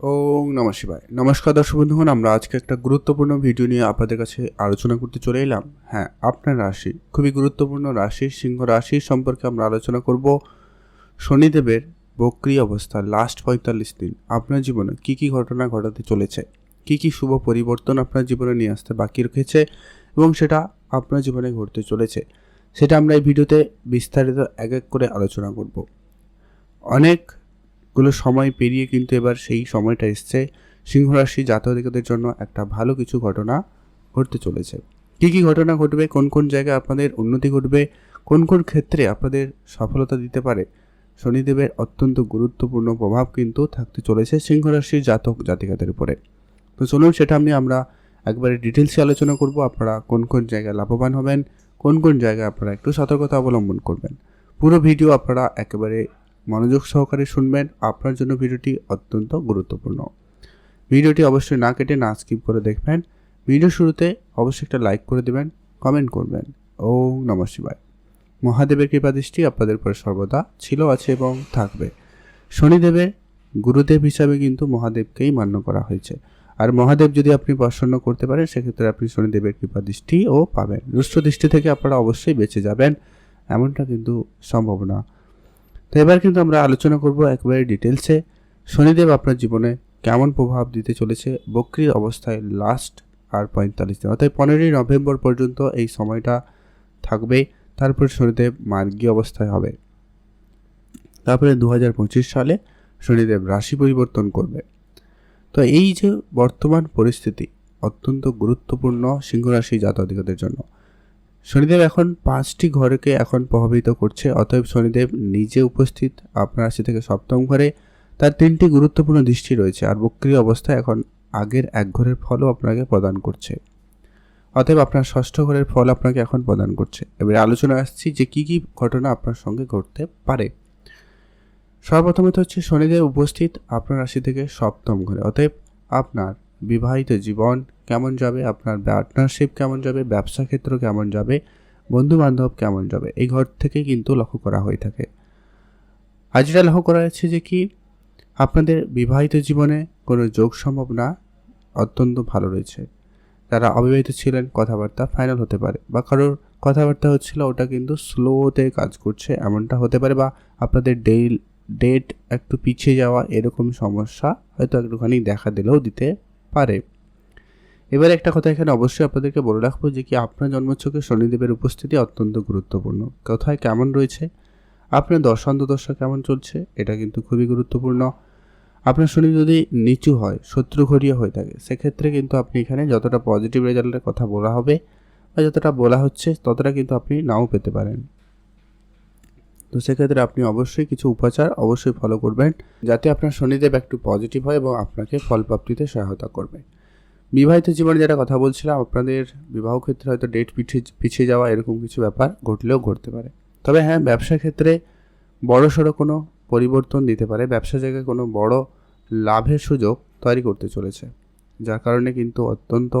ওম নম শিবায়। নমস্কার দর্শক বন্ধুগণ, আমরা আজকে একটা গুরুত্বপূর্ণ ভিডিও নিয়ে আপনাদের কাছে আলোচনা করতে চলে এলাম। হ্যাঁ আপনার রাশি, খুবই গুরুত্বপূর্ণ রাশি, সিংহ রাশি সম্পর্কে আমরা আলোচনা করব। শনিদেবের বক্রি অবস্থা লাস্ট পঁয়তাল্লিশ দিন, আপনার জীবনে কি কি ঘটনা ঘটাতে চলেছে? কি কি শুভ পরিবর্তন আপনার জীবনে নিয়ে আসতে বাকি রেখেছে? এবং সেটা আপনার জীবনে ঘটতে চলেছে। সেটা আমরা এই ভিডিওতে বিস্তারিত এক এক করে আলোচনা করব। অনেকগুলো সময় পেরিয়ে কিন্তু এবার সেই সময়টা এসছে। সিংহরাশি জাতকদের জন্য একটা ভালো কিছু ঘটনা ঘটতে চলেছে। কী কী ঘটনা ঘটবে, কোন কোন জায়গায় আপনাদের উন্নতি ঘটবে, কোন কোন ক্ষেত্রে আপনাদের সফলতা দিতে পারে, শনিদেবের অত্যন্ত গুরুত্বপূর্ণ প্রভাব কিন্তু থাকতে চলেছে সিংহরাশির জাতক জাতিকাদের উপরে। তো চলুন সেটা আমি আমরা একবারে ডিটেলসে আলোচনা করব, আপনারা কোন কোন জায়গায় লাভবান হবেন, কোন কোন জায়গায় আপনারা একটু সতর্কতা অবলম্বন করবেন। পুরো ভিডিও আপনারা একেবারে মনোযোগ সহকারে শুনবেন। আপনার জন্য ভিডিওটি অত্যন্ত গুরুত্বপূর্ণ। ভিডিওটি অবশ্যই না কেটে না স্কিপ করে দেখবেন। ভিডিও শুরুতে অবশ্যই একটা লাইক করে দেবেন, কমেন্ট করবেন। ও নম শিবায়। মহাদেবের কৃপাদৃষ্টি আপনাদের উপরে সর্বদা ছিল, আছে এবং থাকবে। শনিদেবের গুরুদেব হিসাবে কিন্তু মহাদেবকেই মান্য করা হয়েছে। আর মহাদেব যদি আপনি প্রসন্ন করতে পারেন, সেক্ষেত্রে আপনি শনিদেবের কৃপা দৃষ্টিও পাবেন। রুষ্ট দৃষ্টি থেকে আপনারা অবশ্যই বেঁচে যাবেন। এমনটা কিন্তু সম্ভব না। তো এবার কিন্তু আমরা আলোচনা করব একবারে ডিটেলসে শনিদেব আপনার জীবনে কেমন প্রভাব দিতে চলেছে? বক্রির অবস্থায় লাস্ট আর পঁয়তাল্লিশ দিন। অর্থাৎ পনেরোই নভেম্বর পর্যন্ত এই সময়টা থাকবে। তারপর শনিদেব মার্গী অবস্থায় হবে। তারপরে দু হাজার পঁচিশ সালে শনিদেব রাশি পরিবর্তন করবে। তো এই যে বর্তমান পরিস্থিতি অত্যন্ত গুরুত্বপূর্ণ সিংহরাশি জাতকদের জন্য। শনিদেব এখন পাঁচটি ঘরকে এখন প্রভাবিত করছে। অতএব শনিদেব নিজে উপস্থিত আপনার রাশি থেকে সপ্তম ঘরে। তার তিনটি গুরুত্বপূর্ণ দৃষ্টি রয়েছে আর বক্রিয় অবস্থায় এখন আগের এক ঘরের ফলও আপনাকে প্রদান করছে। অতএব আপনার ষষ্ঠ ঘরের ফল আপনাকে এখন প্রদান করছে। এবারে আলোচনা আসছি যে কি কি ঘটনা আপনার সঙ্গে ঘটতে পারে। সর্বপ্রথমত হচ্ছে শনিদেব উপস্থিত আপনার রাশি থেকে সপ্তম ঘরে। অতএব আপনার বিবাহিত জীবন কেমন যাবে, আপনার পার্টনারশিপ কেমন যাবে, ব্যবসা ক্ষেত্র কেমন যাবে বন্ধু বান্ধব কেমন যাবে, এই ঘর থেকে কিন্তু লক্ষ্য করা হয়ে থাকে। আজ এটা লক্ষ্য করা যাচ্ছে যে কি, আপনাদের বিবাহিত জীবনে কোনো যোগ সম্ভব না, অত্যন্ত ভালো রয়েছে। যারা অবিবাহিত ছিলেন, কথাবার্তা ফাইনাল হতে পারে বা কারোর কথাবার্তা হচ্ছিল, ওটা কিন্তু স্লোতে কাজ করছে, এমনটা হতে পারে বা আপনাদের ডেইল ডেট একটু পিছিয়ে যাওয়া, এরকম সমস্যা হয়তো একটুখানি দেখা দিলেও দিতে পারে। এবার একটা কথা এখানে অবশ্যই আপনাদেরকে বলে রাখব যে কি আপনার জন্মছকে শনিদেবের উপস্থিতি অত্যন্ত গুরুত্বপূর্ণ। কোথায় কেমন রয়েছে? আপনার দশা কেমন চলছে? এটা কিন্তু খুবই গুরুত্বপূর্ণ। আপনার শনি যদি নিচু হয় শত্রু ঘরিয়ে হয়ে থাকে, সেক্ষেত্রে কিন্তু আপনি এখানে যতটা পজিটিভ রেজাল্টের কথা বলা হবে বা যতটা বলা হচ্ছে, ততটা কিন্তু আপনি নাও পেতে পারেন। তো সেক্ষেত্রে আপনি অবশ্যই কিছু উপাচার অবশ্যই ফলো করবেন, যাতে আপনার শনিদেব একটু পজিটিভ হয় এবং আপনাকে ফল প্রাপ্তিতে সহায়তা করবে। বিবাহিত জীবনে যেটা কথা বলছিলাম, আপনাদের বিবাহ ক্ষেত্রে হয়তো ডেট পিছিয়ে পিছিয়ে যাওয়া এরকম কিছু ব্যাপার ঘটলেও ঘটতে পারে। তবে হ্যাঁ ব্যবসা ক্ষেত্রে বড় সড়ো কোনো পরিবর্তন দিতে পারে। ব্যবসা জায়গায় কোনো বড় লাভের সুযোগ তৈরি করতে চলেছে, যার কারণে কিন্তু অত্যন্ত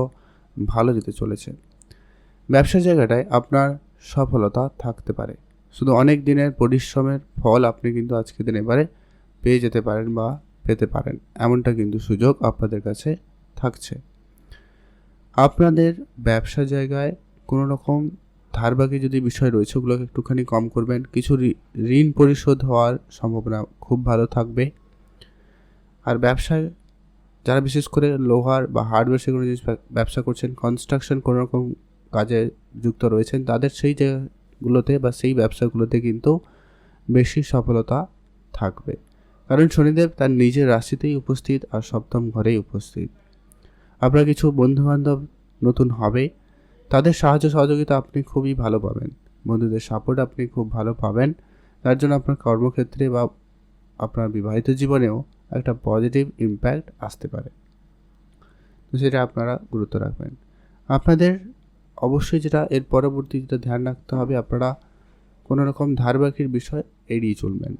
ভালো যেতে চলেছে। ব্যবসা জায়গাটায় আপনার সফলতা থাকতে পারে। শুধু অনেক দিনের পরিশ্রমের ফল আপনি কিন্তু আজকে দিন এবারে পেয়ে যেতে পারেন বা পেতে পারেন। এমনটা কিন্তু সুযোগ আপনাদের কাছে থাকছে। আপনাদের ব্যবসা জায়গায় কোনো রকম ধারবাকি যদি বিষয় রয়েছে, ওগুলোকে একটুখানি কম করবেন। কিছু ঋণ পরিশোধ হওয়ার সম্ভাবনা খুব ভালো থাকবে। আর ব্যবসায় যারা বিশেষ করে লোহার বা হার্ডওয়্যার সেগুলো জিনিস ব্যবসা করছেন কনস্ট্রাকশন কোনো রকম কাজে যুক্ত রয়েছেন, তাদের সেই জায়গাগুলোতে বা সেই ব্যবসাগুলোতে কিন্তু বেশি সফলতা থাকবে। কারণ শনিদেব তার নিজের রাশিতেই উপস্থিত আর সপ্তম ঘরেই উপস্থিত। আপনার কিছু বন্ধুবান্ধব নতুন হবে, তাদের সাহায্য সহযোগিতা আপনি খুবই ভালো পাবেন। বন্ধুদের সাপোর্ট আপনি খুব ভালো পাবেন। তার জন্য আপনার কর্মক্ষেত্রে বা আপনার বিবাহিত জীবনেও একটা পজিটিভ ইম্প্যাক্ট আসতে পারে। তো সেটা আপনারা গুরুত্ব রাখবেন। আপনাদের অবশ্যই যেটা এর পরবর্তী যেটা ধ্যান রাখতে হবে, আপনারা কোনো রকম ধারবাকির বিষয় এড়িয়ে চলবেন।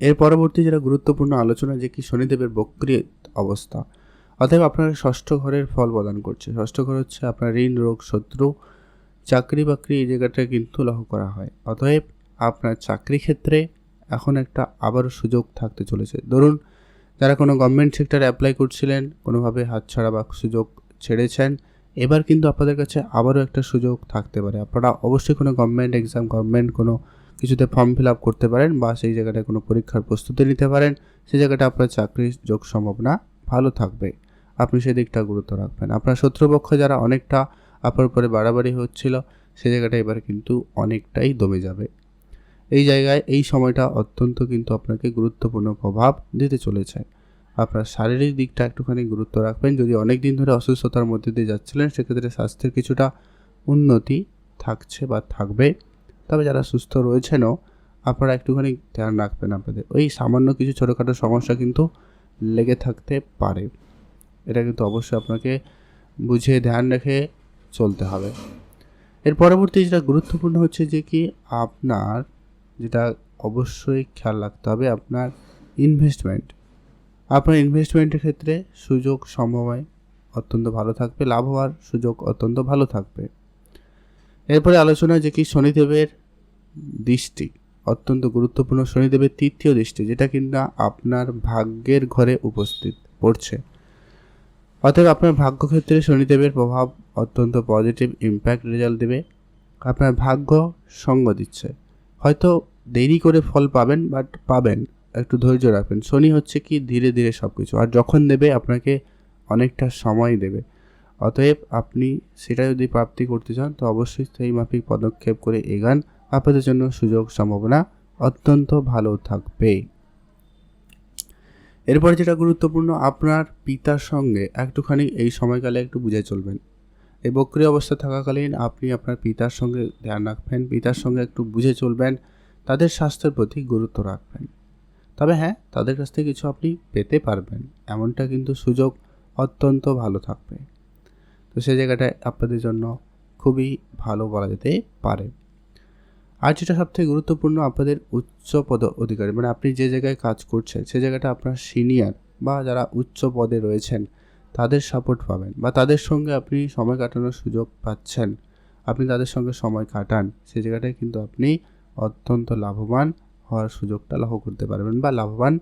এর পরবর্তী যেটা গুরুত্বপূর্ণ আলোচনা যে কি শনিদেবের বক্রিয় অবস্থা অতএব আপনার ষষ্ঠ ঘরের ফল প্রদান করছে। ষষ্ঠ ঘর হচ্ছে আপনার ঋণ, রোগ, শত্রু, চাকরি বাকরি এই জায়গাটা কিন্তু লক্ষ্য করা হয়। অতএব আপনার চাকরি ক্ষেত্রে এখন একটা আবারও সুযোগ থাকতে চলেছে। ধরুন, যারা কোনো গভর্নমেন্ট সেক্টরে অ্যাপ্লাই করছিলেন, কোনোভাবে হাতছাড়া বা সুযোগ ছেড়েছেন, এবার কিন্তু আপনাদের কাছে আবারও একটা সুযোগ থাকতে পারে। আপনারা অবশ্যই কোনো গভর্নমেন্ট এক্সাম গভর্নমেন্ট কোনো কিছুতে ফর্ম ফিল আপ করতে পারেন বা সেই জায়গাটায় কোনো পরীক্ষার প্রস্তুতি নিতে পারেন। সেই জায়গাটা আপনার চাকরির যোগ সম্ভাবনা ভালো থাকবে। আপনি সেদিকটা গুরুত্ব রাখবেন। আপনার শত্রুপক্ষ যারা অনেকটা আপনার উপরে বাড়াবাড়ি হচ্ছিল সে জায়গাটা এবার কিন্তু অনেকটাই দমে যাবে। এই জায়গায়, এই সময়টা অত্যন্ত কিন্তু আপনাকে গুরুত্বপূর্ণ প্রভাব দিতে চলেছে। আপনার শারীরিক দিকটা একটুখানি গুরুত্ব রাখবেন। যদি অনেক দিন ধরে অসুস্থতার মধ্যে দিয়ে যাচ্ছিলেন, সেক্ষেত্রে স্বাস্থ্যের কিছুটা উন্নতি থাকছে বা থাকবে। তবে যারা সুস্থ রয়েছেনও, আপনারা একটুখানি ধ্যান রাখবেন আপনাদের। ওই সামান্য কিছু ছোটোখাটো সমস্যা কিন্তু লেগে থাকতে পারে। এটা কিন্তু অবশ্যই আপনাকে বুঝে ধ্যান রেখে চলতে হবে। এর পরবর্তী যেটা গুরুত্বপূর্ণ হচ্ছে যে কি, আপনার যেটা অবশ্যই খেয়াল রাখতে হবে, আপনার ইনভেস্টমেন্ট আপনার ইনভেস্টমেন্টের ক্ষেত্রে সুযোগ সম্ভাবনায় অত্যন্ত ভালো থাকবে, লাভ হওয়ার সুযোগ অত্যন্ত ভালো থাকবে। এরপরে আলোচনা যে কি, শনিদেবের দৃষ্টি, অত্যন্ত গুরুত্বপূর্ণ শনিদেবের তৃতীয় দৃষ্টি, যেটা কিনা আপনার ভাগ্যের ঘরে উপস্থিত পড়ছে। অতএব আপনার ভাগ্য ভাগ্যক্ষেত্রে শনিদেবের প্রভাব অত্যন্ত পজিটিভ ইম্প্যাক্ট রেজাল্ট দেবে। আপনার ভাগ্য সঙ্গ দিচ্ছে। হয়তো দেরি করে ফল পাবেন বাট পাবেন। একটু ধৈর্য রাখবেন। শনি হচ্ছে কি, ধীরে ধীরে সব কিছু আর যখন দেবে, আপনাকে অনেকটা সময় দেবে। অতএব আপনি সেটা যদি প্রাপ্তি করতে চান, তো অবশ্যই সেই মাফিক পদক্ষেপ করে এগান। আপনাদের জন্য সুযোগ সম্ভাবনা অত্যন্ত ভালো থাকবে। এরপর যেটা গুরুত্বপূর্ণ, আপনার পিতার সঙ্গে একটুখানি এই সময়কালে একটু বুঝে চলবেন। এই বক্রি অবস্থা থাকাকালীন আপনি আপনার পিতার সঙ্গে ধ্যান রাখবেন, পিতার সঙ্গে একটু বুঝে চলবেন, তাদের স্বাস্থ্যের প্রতি গুরুত্ব রাখবেন। তবে হ্যাঁ তাদের কাছ থেকে কিছু আপনি পেতে পারবেন, এমনটা কিন্তু সুযোগ অত্যন্ত ভালো থাকবে। তো সেই জায়গাটায় আপনাদের জন্য খুবই ভালো বলা যেতে পারে। আর যেটা সবথেকে গুরুত্বপূর্ণ আপনাদের উচ্চ পদ অধিকারী মানে আপনি যে জায়গায় কাজ করছেন, সে জায়গাটা আপনার সিনিয়র বা যারা উচ্চ পদে রয়েছেন, তাদের সাপোর্ট পাবেন বা তাদের সঙ্গে আপনি সময় কাটানোর সুযোগ পাচ্ছেন। আপনি তাদের সঙ্গে সময় কাটান সেই জায়গাটায় কিন্তু আপনি অত্যন্ত লাভবান হওয়ার সুযোগটা লক্ষ্য করতে পারবেন বা লাভবান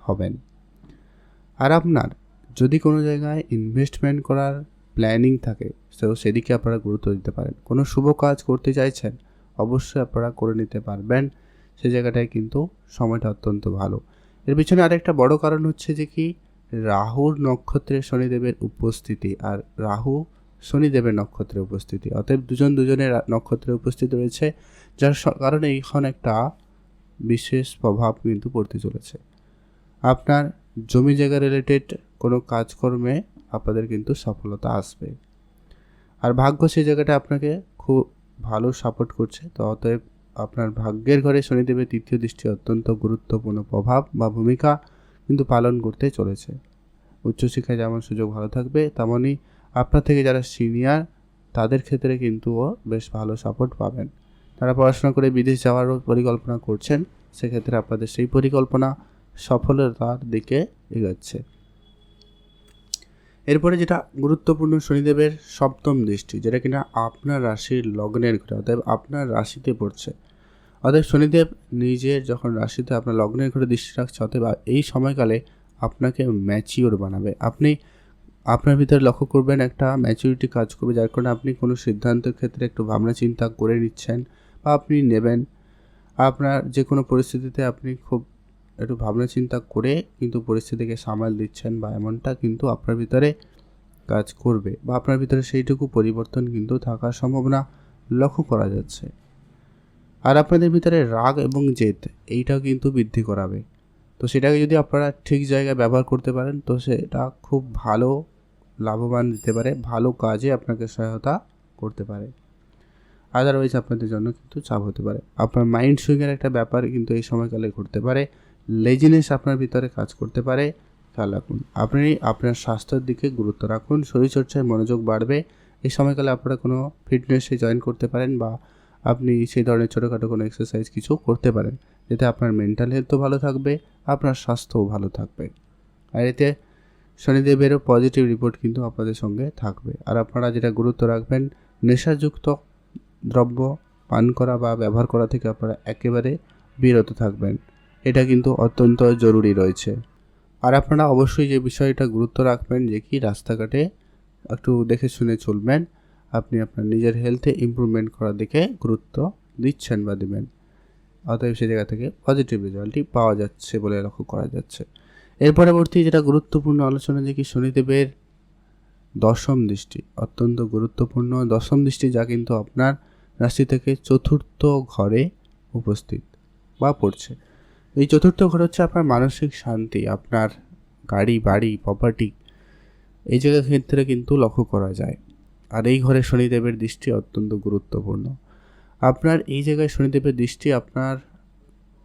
হবেন। আর আপনার যদি কোনো জায়গায় ইনভেস্টমেন্ট করার প্ল্যানিং থাকে, তো সেদিকে আপনারা গুরুত্ব দিতে পারেন। কোনো শুভ কাজ করতে চাইছেন অবশ্যই আপনারা করে নিতে পারবেন। সে জায়গাটায় কিন্তু সময়টা অত্যন্ত ভালো। এর পিছনে আরেকটা বড় কারণ হচ্ছে যে কি, রাহুর নক্ষত্রে শনিদেবের উপস্থিতি আর রাহু শনিদেবের নক্ষত্রে উপস্থিতি। অতএব দুজন দুজনের নক্ষত্রে উপস্থিত রয়েছে, যার কারণে এখন একটা বিশেষ প্রভাব কিন্তু পড়তে চলেছে। আপনার জমি জায়গা রিলেটেড কোনো কাজকর্মে আপনাদের কিন্তু সফলতা আসবে। আর ভাগ্য সেই জায়গাটা আপনাকে খুব ভালো সাপোর্ট করছে। তো অতএব আপনার ভাগ্যের ঘরে শনিদেবের তৃতীয় দৃষ্টি অত্যন্ত গুরুত্বপূর্ণ প্রভাব বা ভূমিকা কিন্তু পালন করতে চলেছে। উচ্চশিক্ষায় যেমন সুযোগ ভালো থাকবে তেমনই আপনার থেকে যারা সিনিয়র তাদের ক্ষেত্রে কিন্তু ও বেশ ভালো সাপোর্ট পাবেন। তারা পড়াশোনা করে বিদেশ যাওয়ারও পরিকল্পনা করছেন, সেক্ষেত্রে আপনাদের সেই পরিকল্পনা সফলতার দিকে এগোচ্ছে। এরপরে যেটা গুরুত্বপূর্ণ শনিদেবের সপ্তম দৃষ্টি, যেটা কিনা আপনার রাশির লগ্নের ঘরে অতএব আপনার রাশিতে পড়ছে। অতএব শনিদেব নিজের যখন রাশিতে আপনার লগ্নের ঘরে দৃষ্টি রাখছে, অতএব এই সময়কালে আপনাকে ম্যাচিওর বানাবে। আপনি আপনার ভিতরে লক্ষ্য করবেন একটা ম্যাচিউরিটি কাজ করবে, যার কারণে আপনি কোনো সিদ্ধান্তের ক্ষেত্রে একটু ভাবনা চিন্তা করে নিচ্ছেন বা আপনি নেবেন। আপনার যে কোনো পরিস্থিতিতে আপনি খুব একটু ভাবনা চিন্তা করে কিন্তু পরিস্থিতিকে সামাল দিচ্ছেন বা এমনটা কিন্তু আপনার ভিতরে কাজ করবে বা আপনার ভিতরে সেইটুকু পরিবর্তন কিন্তু থাকার সম্ভাবনা লক্ষ্য করা যাচ্ছে। আর আপনাদের ভিতরে রাগ এবং জেদ, এইটাও কিন্তু বৃদ্ধি করাবে। তো সেটাকে যদি আপনারা ঠিক জায়গায় ব্যবহার করতে পারেন, তো সেটা খুব ভালো লাভবান দিতে পারে, ভালো কাজে আপনাকে সহায়তা করতে পারে। আদারওয়াইজ আপনাদের জন্য কিন্তু চাপ হতে পারে। আপনার মাইন্ড সুইংয়ের একটা ব্যাপার কিন্তু এই সময়কালে ঘটতে পারে। লেজিনেস আপনার ভিতরে কাজ করতে পারে, খেয়াল রাখুন। আপনি আপনার স্বাস্থ্যের দিকে গুরুত্ব রাখুন শরীরচর্চায় মনোযোগ বাড়বে, এই সময়কালে আপনারা কোনো ফিটনেসে জয়েন করতে পারেন বা আপনি সেই ধরনের ছোটোখাটো কোনো এক্সারসাইজ কিছু করতে পারেন, এতে আপনার মেন্টাল হেলথও ভালো থাকবে, আপনার স্বাস্থ্যও ভালো থাকবে। আর এতে শনিদেবেরও পজিটিভ রিপোর্ট কিন্তু আপনাদের সঙ্গে থাকবে। আর আপনারা যেটা গুরুত্ব রাখবেন, নেশাযুক্ত দ্রব্য পান করা বা ব্যবহার করা থেকে আপনারা একেবারে বিরত থাকবেন। এটা কিন্তু অত্যন্ত জরুরি রয়েছে। আর আপনারা অবশ্যই যে বিষয়টা গুরুত্ব রাখবেন যে কি রাস্তাঘাটে একটু দেখে শুনে চলবেন, আপনি আপনার নিজের হেলথে ইমপ্রুভমেন্ট করার দিকে গুরুত্ব দিচ্ছেন বা দেবেন। অতএব সেই জায়গা থেকে পজিটিভ রেজাল্টই পাওয়া যাচ্ছে বলে লক্ষ্য করা যাচ্ছে। এর পরবর্তী যেটা গুরুত্বপূর্ণ আলোচনা যে কি শনিদেবের দশম দৃষ্টি, অত্যন্ত গুরুত্বপূর্ণ দশম দৃষ্টি যা কিন্তু আপনার রাশি থেকে চতুর্থ ঘরে উপস্থিত বা পড়ছে। এই চতুর্থ ঘর হচ্ছে আপনার মানসিক শান্তি, আপনার গাড়ি, বাড়ি প্রপার্টি এই জায়গার ক্ষেত্রে কিন্তু লক্ষ্য করা যায়। আর এই ঘরে শনিদেবের দৃষ্টি অত্যন্ত গুরুত্বপূর্ণ। আপনার এই জায়গায় শনিদেবের দৃষ্টি আপনার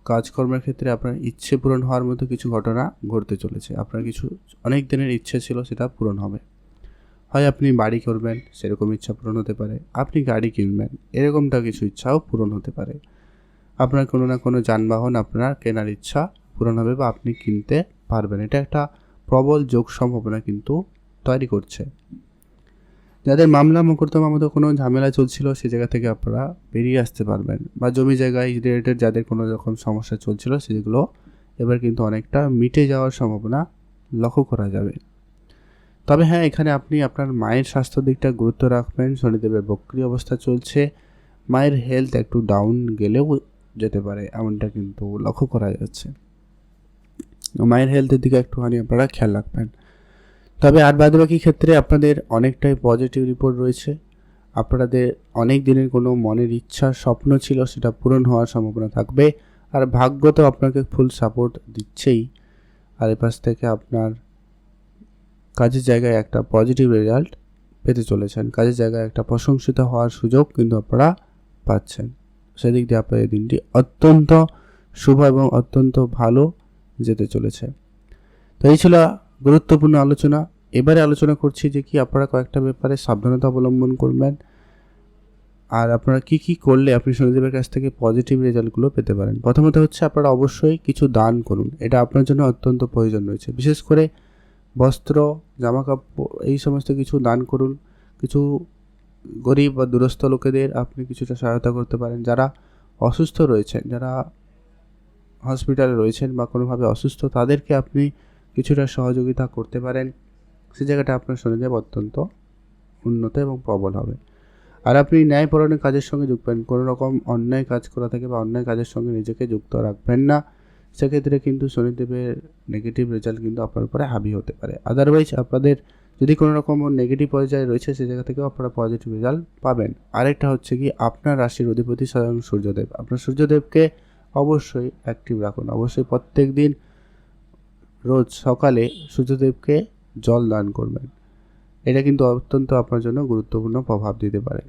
কাজকর্মের ক্ষেত্রে আপনার ইচ্ছে পূরণ হওয়ার মতো কিছু ঘটনা ঘটতে চলেছে। আপনার কিছু, অনেক দিনের ইচ্ছে ছিল সেটা পূরণ হবে। হয় আপনি বাড়ি করবেন, সেরকম ইচ্ছা পূরণ হতে পারে। আপনি গাড়ি কিনবেন, এরকমটা কিছু ইচ্ছাও পূরণ হতে পারে। আপনার কোনো না কোনো যানবাহন আপনার কেনার ইচ্ছা পূরণ হবে বা আপনি কিনতে পারবেন। এটা একটা প্রবল যোগ সম্ভাবনা কিন্তু তৈরি করছে। যাদের মামলা মোকদ্দমা মতো কোনো ঝামেলা চলছিল, সে জায়গা থেকে আপনারা বেরিয়ে আসতে পারবেন বা জমি জায়গায় রিলেটেড যাদের কোনো রকম সমস্যা চলছিল, সেগুলো এবার কিন্তু অনেকটা মিটে যাওয়ার সম্ভাবনা লক্ষ্য করা যাবে। তবে হ্যাঁ এখানে আপনি আপনার মায়ের স্বাস্থ্য দিকটা গুরুত্ব রাখবেন। শনিদেবের বক্রি অবস্থা চলছে। মায়ের হেলথ একটু ডাউন গেলেও যেতে পারে, এমনটা কিন্তু লক্ষ্য করা যাচ্ছে। মায়ের হেলথের দিকে একটুখানি আপনারা খেয়াল রাখবেন। তবে আর বাদ বাকি ক্ষেত্রে আপনাদের অনেকটাই পজিটিভ রিপোর্ট রয়েছে। আপনাদের অনেক দিনের কোনো মনের ইচ্ছা, স্বপ্ন ছিল, সেটা পূরণ হওয়ার সম্ভাবনা থাকবে। আর ভাগ্য তো আপনাকে ফুল সাপোর্ট দিচ্ছেই। আর এপাশ থেকে আপনার কাজের জায়গায় একটা পজিটিভ রেজাল্ট পেতে চলেছেন। কাজের জায়গায় একটা প্রশংসিত হওয়ার সুযোগ কিন্তু আপনারা পাচ্ছেন। সেদিক দিয়ে আপনাদের দিনটি অত্যন্ত শুভ এবং অত্যন্ত ভালো যেতে চলেছে। তো এই ছিল গুরুত্বপূর্ণ আলোচনা। এবারে আলোচনা করছি যে কি আপনারা কয়েকটা ব্যাপারে সাবধানতা অবলম্বন করবেন আর আপনারা কি কি করলে আপনি শনিদেবের কাছ থেকে পজিটিভ রেজাল্টগুলো পেতে পারেন। প্রথমত হচ্ছে আপনারা অবশ্যই কিছু দান করুন। এটা আপনার জন্য অত্যন্ত প্রয়োজন রয়েছে। বিশেষ করে বস্ত্র জামা কাপড় এই সমস্ত কিছু দান করুন। কিছু গরিব বা দূরস্থ লোকেদের আপনি কিছুটা সহায়তা করতে পারেন। যারা অসুস্থ রয়েছেন, যারা হসপিটালে রয়েছেন বা কোনোভাবে অসুস্থ, তাদেরকে আপনি কিছুটা সহযোগিতা করতে পারেন। সে জায়গাটা আপনার শনিদেব অত্যন্ত উন্নত এবং প্রবল হবে। আর আপনি ন্যায়পরণের কাজের সঙ্গে যুক্তবেন কোনো রকম অন্যায় কাজ করা থেকে বা অন্যায় কাজের সঙ্গে নিজেকে যুক্ত রাখবেন না। সেক্ষেত্রে কিন্তু শনিদেবের নেগেটিভ রেজাল্ট কিন্তু আপনার উপরে হাবি হতে পারে। আদারওয়াইজ আপনাদের যদি কোনো রকম নেগেটিভ পর্যায়ে রয়েছে, সে জায়গা থেকেও আপনারা পজিটিভ রেজাল্ট পাবেন। আরেকটা হচ্ছে কি, আপনার রাশির অধিপতি স্বয়ং সূর্যদেব। আপনার সূর্যদেবকে অবশ্যই অ্যাক্টিভ রাখুন। অবশ্যই প্রত্যেক দিন রোজ সকালে সূর্যদেবকে জল দান করবেন। এটা কিন্তু অত্যন্ত আপনার জন্য গুরুত্বপূর্ণ প্রভাব দিতে পারে।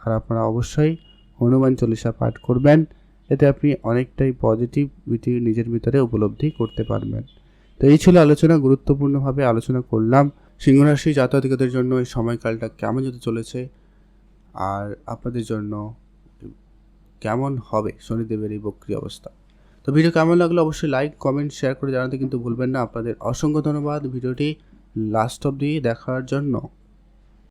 আর আপনারা অবশ্যই হনুমান চল্লিশা পাঠ করবেন। এতে আপনি অনেকটাই পজিটিভিটি নিজের ভিতরে উপলব্ধি করতে পারবেন। তো এই ছিল আলোচনা। গুরুত্বপূর্ণভাবে আলোচনা করলাম। সিংহরাশি জাতকদের জন্য এই সময়কালটা কেমন যেতে চলেছে? আর আপনাদের জন্য কেমন হবে শনিদেবের এই বক্রি অবস্থা? তো ভিডিও কেমন লাগল অবশ্যই লাইক কমেন্ট শেয়ার করে জানাতে কিন্তু ভুলবেন না। আপনাদের অসংখ্য ধন্যবাদ। ভিডিওটি লাস্ট অবধি দেখার জন্য।